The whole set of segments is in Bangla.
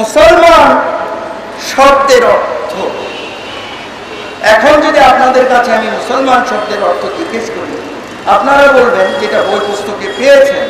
মুসলমান শব্দের অর্থ। এখন যদি আপনাদের কাছে আমি মুসলমান শব্দের অর্থ জিজ্ঞেস করি, আপনারা বলবেন যেটা বই পুস্তকে পেয়েছেন,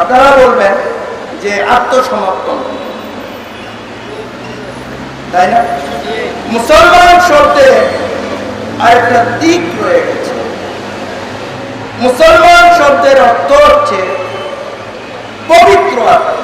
আপনারা বলবেন যে আত্মসমর্পণ। তাই না? মুসলমান শব্দে আরেকটা দিক রয়ে গেছে। মুসলমান শব্দের অর্থ হচ্ছে পবিত্র আত্মা।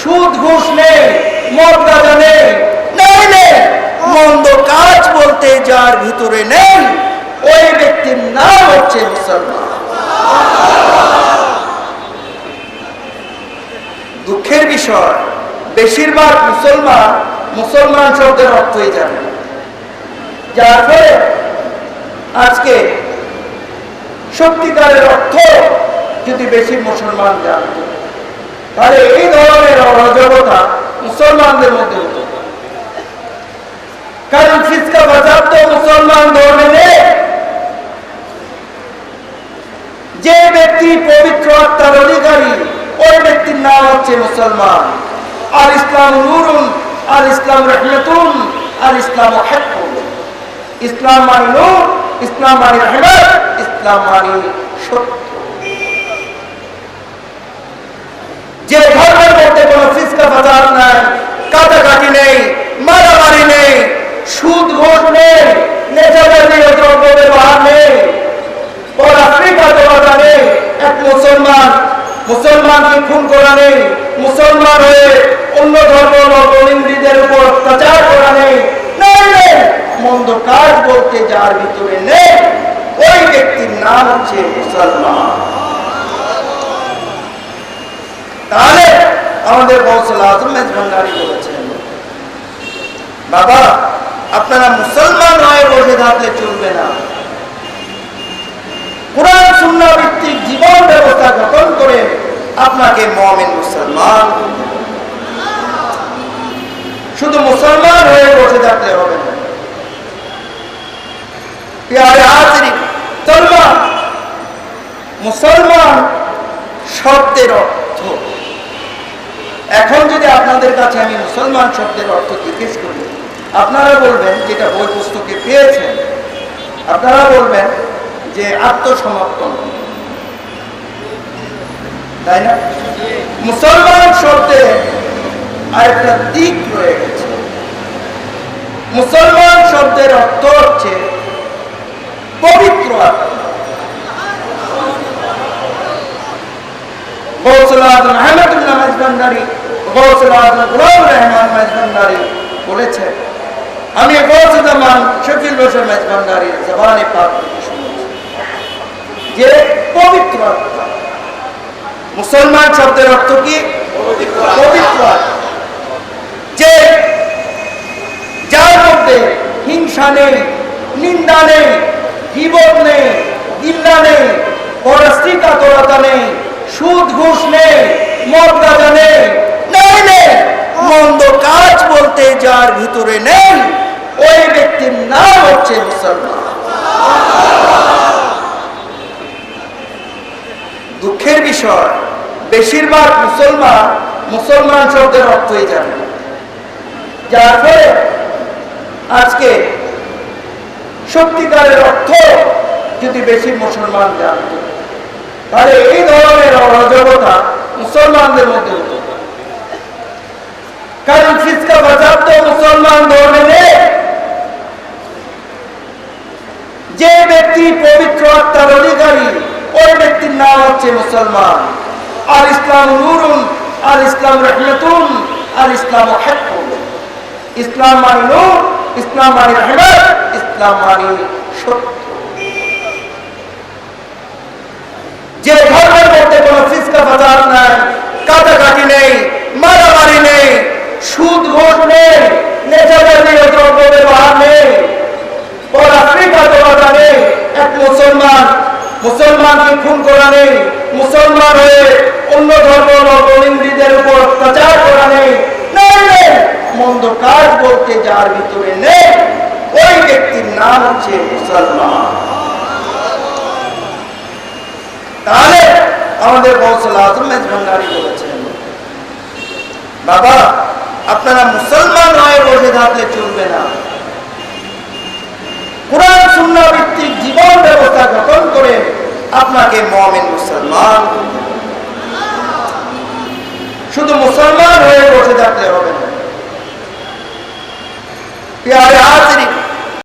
সুদ ঘুষ নেই মদ গাঁজা নেই মন্দ কাজ বলতে যার ভিতরে নেই, ওই ব্যক্তির নাম হচ্ছে মুসলমান। দুঃখের বিষয়, বেশিরভাগ মুসলমান মুসলমান শব্দের অর্থই জানে। না। যার ফলে আজকে সত্যিকারের অর্থ যদি বেশি মুসলমান জানত। তাহলে এই ধরনের অরাজকতা মুসলমানদের মধ্যে হতো। কারণ ফিসকা বাজার তো মুসলমান ধর্মে যে ব্যক্তি পবিত্র আত্মার অধিকারী, ওই ব্যক্তির নাম হচ্ছে মুসলমান। আর ইসলাম নুরুন, আর ইসলাম রহমতুন, আর ইসলাম ইসলাম মানে নূর, ইসলাম মানে রহমত, ইসলাম মানে সত্য যে ধর্মের মধ্যে কোনো ফিসকা বাজার নাই কাটাকাটি নেই মারামারি নেই সুদ ঘোষ নেই নেশাজাতীয় দ্রব্য ব্যবহার নেই ওর আফ্রিকা দেওয়া নেই এক মুসলমান, মুসলমানকে খুন করা নেই, মুসলমান হয়ে অন্য ধর্ম নবলিন্দ্রীদের উপর অত্যাচার করা নেই। মন্দ কাজ বলতে যার ভিতরে নেই, ওই ব্যক্তির নাম হচ্ছে মুসলমান। তাহলে আমাদের বৌসল আজম মেজবান্ডারি বলেছেন, বাবা, আপনারা মুসলমান হয়ে বসে থাকলে চলবে না। কোরআন শূন্য ভিত্তিক জীবন ব্যবস্থা গঠন করে আপনাকে মমিন মুসলমান শুধু মুসলমান হয়ে বসে থাকলে হবে না। মুসলমান শব্দের অর্থ। এখন যদি আপনাদের কাছে আমি মুসলমান শব্দের অর্থ জিজ্ঞেস করি, আপনারা বলবেন যেটা বই পুস্তকে পেয়েছেন, আপনারা বলবেন যে আত্মসমর্পণ। তাই না? মুসলমান শব্দে আরেকটা দিক রয়ে গেছে। মুসলমান শব্দের অর্থ হচ্ছে পবিত্র বলেছেন। আমি গৌসুদ্দামান শকিল বসর মাজবান্ডারি জবানে পাক থেকে শুনেছি যে পবিত্র আত্মা মুসলমান শব্দের অর্থ কি? যে যার মধ্যে হিংসা নেই, নিন্দা নেই জীবন নেই, গিল্লা নেই পরস্ত্রীকাতরতা নেই, সুদ, ঘুষ নেই, মদ, গাঁজা নেই নেই নেই, মন্দ কাজ বলতে যার ভিতরে নেই, ওই ব্যক্তির নাম হচ্ছে মুসলমান। দুঃখের বিষয়, বেশিরভাগ মুসলমান মুসলমান শব্দের অর্থই জানে। যার ফলে আজকে সত্যিকারের অর্থ যদি বেশি মুসলমান জানত, তাহলে এই ধরনের অরাজকতা মুসলমানদের মধ্যে হতো কারণ মুসলমান ধর্মে নেই যে ব্যক্তি পবিত্র আত্মার অধিকারী ব্যক্তির নাম হচ্ছে মুসলমান। আর ইসলাম নুরুন, আর ইসলাম রহমতুন, আর ইসলাম ইসলাম মানে নূর, ইসলাম মানে রহমত, ইসলাম মানে যে ধর্মের মধ্যে কোনো ফিসকা বাজার নাই কাটা মুসলমানকে খুন করা নেই মুসলমান হয়ে অন্য ধর্ম নবলিন্দীদের উপর অত্যাচার করা নেই। মন্দ কাজ বলতে যার ভিতরে নেই, ওই ব্যক্তির নাম হচ্ছে মুসলমান তাহলে আমাদের বৌসল আজম মেজভান্ডারি বলেছেন, বাবা, আপনারা মুসলমান হয়ে বসে থাকলে চলবে না কোরআন শূন্য ভিত্তিক জীবন ব্যবস্থা গঠন করে আপনাকে মমিন মুসলমান করতে হবে। শুধু মুসলমান হয়ে বসে থাকলে হবে না প্যারে হাজরি